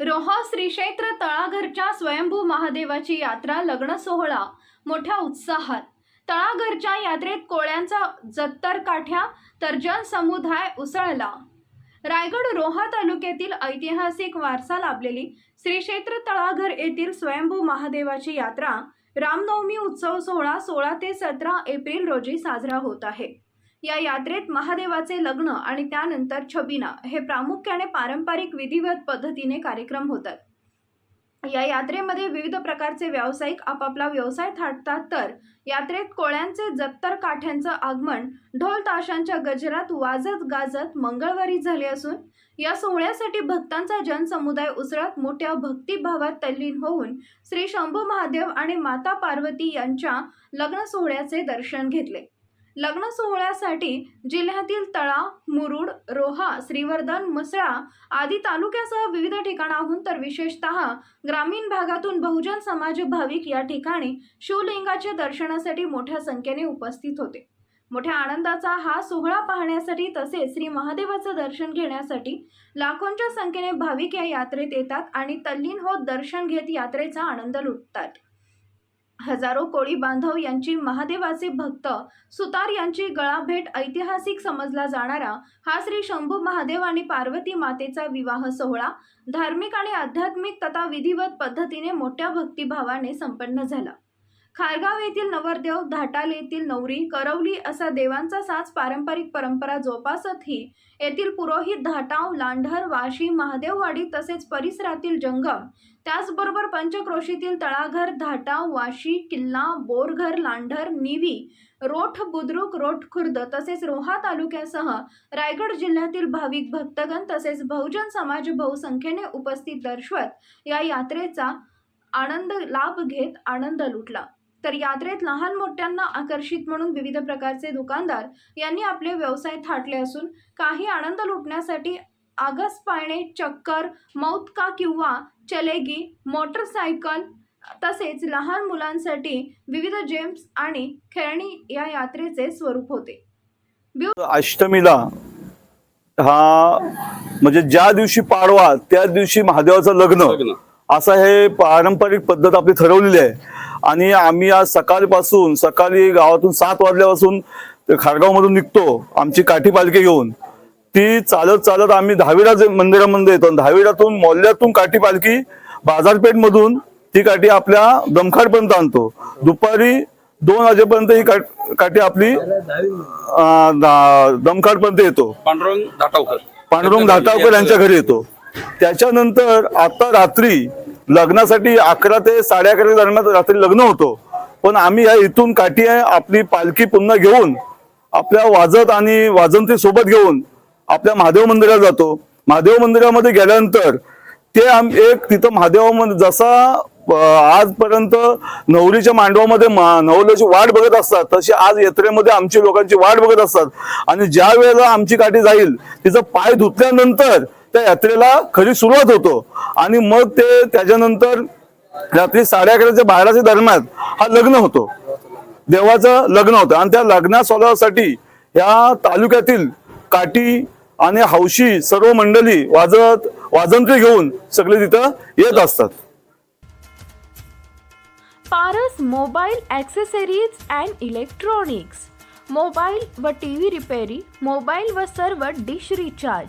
रोहा श्रीक्षेत्र तळाघरच्या स्वयंभू महादेवाची यात्रा लग्न सोहळा. मोठ्या उत्साहात. तळाघरच्या यात्रेत कोळ्यांचा जत्तर काठ्या तर जनसमुदाय उसळला. रायगड रोहा तालुक्यातील ऐतिहासिक वारसा लाभलेली श्रीक्षेत्र तळाघर येथील स्वयंभू महादेवाची यात्रा रामनवमी उत्सव सोहळा सोळा ते सतरा एप्रिल रोजी साजरा होत आहे. या यात्रेत महादेवाचे लग्न आणि त्यानंतर छबिना हे प्रामुख्याने पारंपरिक विधिवत पद्धतीने कार्यक्रम होतात. या यात्रेमध्ये विविध प्रकारचे व्यावसायिक आपापला व्यवसाय थाटतात तर यात्रेत कोळ्यांचे जत्तर काठ्यांचं आगमन ढोल ताशांच्या गजरात वाजत गाजत मंगळवारी झाले असून या सोहळ्यासाठी भक्तांचा जनसमुदाय उसळत मोठ्या भक्तिभावात तल्लीन होऊन श्री शंभू महादेव आणि माता पार्वती यांच्या लग्न सोहळ्याचे दर्शन घेतले. लग्न सोहळ्यासाठी जिल्ह्यातील तळा मुरुड रोहा श्रीवर्धन मुसळा आदी तालुक्यासह विविध ठिकाणाहून तर विशेषतः ग्रामीण भागातून बहुजन समाज भाविक या ठिकाणी शिवलिंगाच्या दर्शनासाठी मोठ्या संख्येने उपस्थित होते. मोठ्या आनंदाचा हा सोहळा पाहण्यासाठी तसेच श्री महादेवाचं दर्शन घेण्यासाठी लाखोंच्या संख्येने भाविक या यात्रेत येतात आणि तल्लीन होत दर्शन घेत यात्रेचा आनंद लुटतात. हजारो कोळी बांधव यांची महादेवाचे भक्त सुतार यांची गळाभेट ऐतिहासिक समजला जाणारा हा श्री शंभू महादेव आणि पार्वती मातेचा विवाह सोहळा धार्मिक आणि आध्यात्मिक तथा विधिवत पद्धतीने मोठ्या भक्तिभावाने संपन्न झाला. खारगाव येथील नवरदेव धाटाल येथील नवरी करवली असा देवांचा साच पारंपरिक परंपरा जोपासतही येथील पुरोहित धाटाव लांढर वाशी महादेववाडी तसेच परिसरातील जंगम त्याचबरोबर पंचक्रोशीतील तळाघर धाटाव वाशी किल्ला बोरघर लांढर निवी रोठ बुद्रुक रोठ खुर्द तसेच रोहा तालुक्यासह रायगड जिल्ह्यातील भाविक भक्तगण तसेच बहुजन समाज बहुसंख्येने उपस्थित दर्शवत या यात्रेचा आनंद लाभ घेत आनंद लुटला. तर यात्रेत लहान मोठ्यांना आकर्षित म्हणून विविध प्रकारचे दुकानदार यांनी आपले व्यवसाय थाटले असून काही आनंद लुटण्यासाठी आगस पाळणे चक्कर मौतका किंवा चलेगी मोटरसायकल तसेच लहान मुलांसाठी विविध जेम्स आणि खेळणी या यात्रेचे स्वरूप होते अष्टमीला हा म्हणजे ज्या दिवशी पाडवा त्या दिवशी महादेवाचं लग्न लग्न. असं हे पारंपरिक पद्धत आपली ठरवलेली आहे आणि आम्ही आज सकाळपासून सकाळी गावातून सात वाजल्यापासून खारगावमधून निघतो आमची काठी पालखी घेऊन. ती चालत चालत आम्ही दहावीरा जे मंदिरामध्ये येतो आणि दहावीरातून मोल्ल्यातून काठी पालखी बाजारपेठ मधून ती काठी आपल्या दमखाडपर्यंत आणतो. दुपारी दोन वाजेपर्यंत ही काठ- काठी आपली दमखाड पर्यंत येतो. पांडुरंग दाटावकर पांडुरंग धाटावकर यांच्या घरी येतो. त्याच्यानंतर आता रात्री लग्नासाठी अकरा ते साडे अकरा दरम्यान रात्री लग्न होतो. पण आम्ही या इथून काठी आहे आपली पालखी पुन्हा घेऊन आपल्या वाजत आणि वाजंती सोबत घेऊन आपल्या महादेव मंदिरात जातो. महादेव मंदिरामध्ये गेल्यानंतर ते आम एक तिथं महादेवामध्ये जसा आजपर्यंत नवरीच्या मांडवामध्ये मा- नवऱ्याची वाट बघत असतात तशी आज यात्रेमध्ये आमची लोकांची वाट बघत असतात. आणि ज्या वेळेला आमची काठी जाईल तिचं पाय धुतल्यानंतर त्या यात्रेला खरी सुरुवात होतो. आणि मग ते त्याच्यानंतर रात्री साडे अकराच्या बाराच्या दरम्यान हा लग्न होतो. देवाचं लग्न होतं. आणि त्या लग्ना सोहळ्यासाठी या तालुक्यातील काठी आणि हौशी सर्व मंडळी वाजत वाजंत्री घेऊन सगळे तिथं येत असतात. Paras mobile accessories and electronics. Mobile व टी व्ही रिपेरी मोबाईल व सर्व डिश रिचार्ज.